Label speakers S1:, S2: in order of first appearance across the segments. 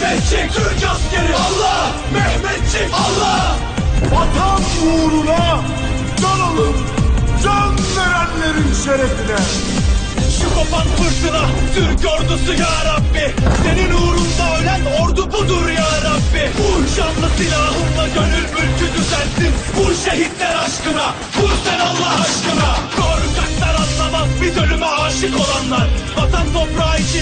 S1: Mehmetçik Türk askeri. Allah Mehmetçik. Allah.
S2: Vatan uğruna can alır, can verenlerin şerefine.
S1: Şu kopan fırtına Türk ordusu ya Rabbi. Senin uğrunda ölen ordu budur ya Rabbi. Vur şanlı silahınla gönül mülkü sensin Vur şehitler aşkına Vur sen Allah aşkına. Korkaklar anlamaz biz ölüme aşık olanlar. Vatan toprağı için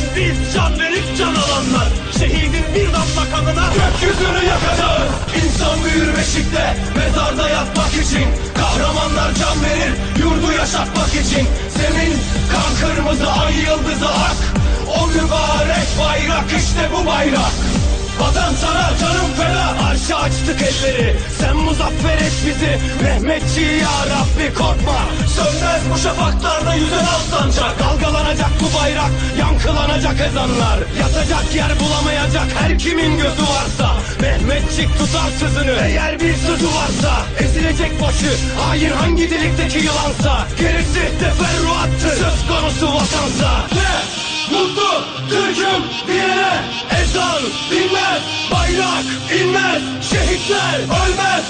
S1: kanına Gökyüzünü yakacağız. İnsan büyür beşikte Mezarda yatmak için. Kahramanlar can verir Yurdu yaşatmak için. Zemin kan kırmızı ay yıldızı ak O mübarek bayrak işte bu bayrak. Vatan sana canım feda. Arşa açtık elleri. Sen muzaffer et bizi. Mehmetçi ya Rabbi korkma. Sönmez bu şafaklarda yüzen al sancak Dalgalanacak bu bayrak Yankılanacak ezanlar Yatacak yer bulamayacak her kimin gözü varsa. Mehmetçik tutar sızını Eğer bir sözü varsa. Ezilecek başı Hain hangi delikteki yılansa. Gerisi teferruattır Söz konusu vatansa. Ne? Mutlu Türk'üm diyene ezan dinmez Bayrak inmez Şehitler ölmez